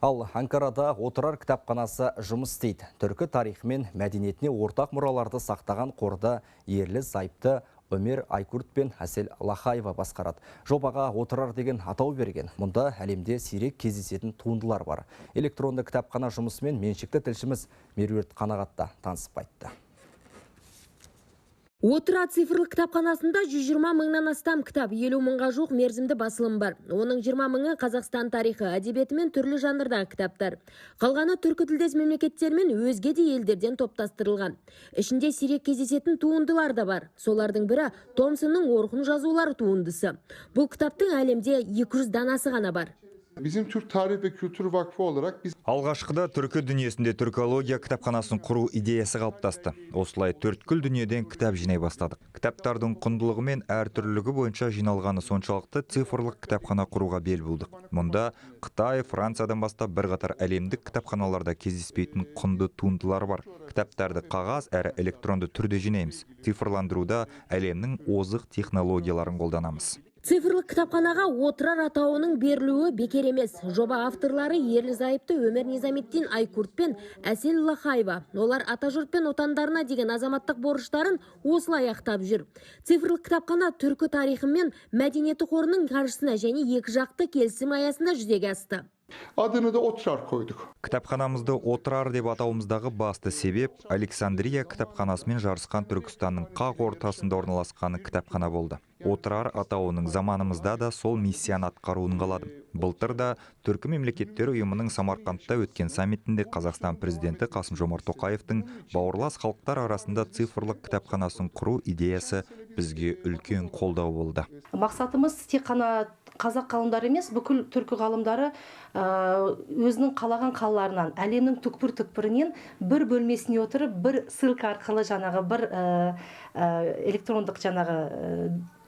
Ал Анкарада отырар кітапханасы жұмыс істейді. Түркі тарихы мен мәдениетіне ортақ мұраларды сақтаған қорда ерлі зайыпты Өмер Айкурт пен Әсел Лахаева басқарады. Жобаға отырар деген атау берген. Мұнда әлемде сирек кездесетін туындылар бар. Электронды кітапхана жұмысымен меншікті тілшіміз Меруерт Қанағатта танысып қайтты. Отыра цифрлық кітапханасында 120 мыңнан астам кітап, 50 мыңға жоқ мерзімді басылым бар. Оның 20 мыңы Қазақстан тарихы, әдебиеті мен түрлі жанрдағы кітаптар. Қалғаны түркі тілдес мемлекеттер мен өзге де елдерден топтастырылған. Ішінде сирек кездесетін туындылар да бар. Солардың бірі Томсонның орқын жазулары туындысы. Бұл кітаптың әлемде 200 данасы ғана бар. Bizim Türk Tarih ve Kültür Vakfı olarak biz алғашқыда түркі дүниесінде түркология кітапханасын құру идеясы қалыптасты. Осылай төрткүл дүниеден кітап жинай бастадық. Кітаптардың құндылығы мен әртүрлілігі бойынша жиналғаны соншалықты цифрлық кітапхана құруға бел будық. Мұнда қытай франциядан бастап бірқатар әлемдік кітапханаларда кездеспейтін құнды туындылар бар. Кітаптарды қағаз әрі электронды түрде жинаймыз. Цифрландыруда әлемнің озық технологияларын қолданамыз. Цифрлық кітапханаға отырар атауының берілуі бекер емес. Жоба авторлары ерлі зайыпты Өмір Низаметтин Айкурт пен Әсел Лахаева. Олар атажұрт пен отандарына деген азаматтық борыштарын осылай аяқтап жүр. Цифрлық кітапхана түркі тарихы мен мәдениеті қорының қаржысына және екі жақты келісім аясында жүзеге асты. Adını da Otrar koyduk. кітапханамызды отырар деп атауымыздағы басты себеп александрия кітапханасымен жарысқан түркістанның қақ ортасында орналасқаны кітапхана болды. Отырар атауының заманымызда да сол миссияны атқаруын қаладым былтыр да түркі мемлекеттері ұйымының самарқандта өткен саммитінде қазақстан президенті қасым жомарт тоқаевтың бауырлас халықтар арасында цифрлық кітапханасын құру идеясы бізге үлкен қолдау болды. Мақсатымыз тек қана қазақ ғалымдары емес бүкіл түркі ғалымдары өзінің қалаған қалаларынан әлемнің түкпір түкпірінен бір бөлмесіне отырып бір ссылка арқылы жаңағы бір электрондық жаңағы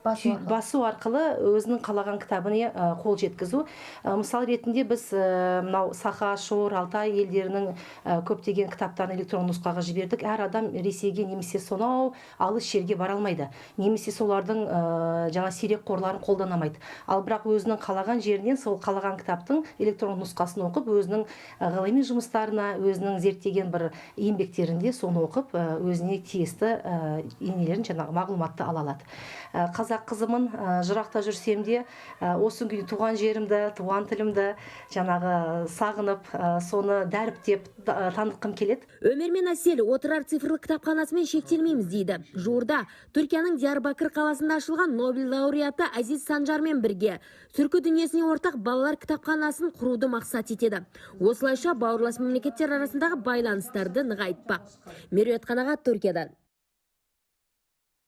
Басу түй- басу арқылы өзінің қалаған кітабына ә, қол жеткізу. Мысал ретінде біз мынау саха шор алтай елдерінің көптеген кітаптарын электронды нұсқаға жібердік. Әр адам ресейге немесе сонау алыс жерге бара алмайды. Немесе солардың жаңа сирек қорларын қолдана алмайды ал бірақ өзінің қалаған жерінен сол қалаған кітаптың электронды нұсқасын оқып өзінің ғылыми жұмыстарына өзінің зерттеген бір еңбектерінде соны оқып өзіне тиісті енелерін жаңағы мағлұматты ала алады. Қазақ қызымын жырақта жүрсем де осы күнге туған жерімді туған тілімді жаңағы сағынып соны дәріптеп та- танытқым келеді Өмер мен Әсел отырар цифрлық кітапханасымен шектелмейміз дейді. Жуырда Түркияның Диярбакыр қаласында ашылған Нобель лауреаты Азиз Санжармен бірге түркі дүниесіне ортақ балалар кітапханасын құруды мақсат етеді. Осылайша бауырлас мемлекеттер арасындағы байланыстарды нығайтпақ. Меруерт Қанағат Түркиядан.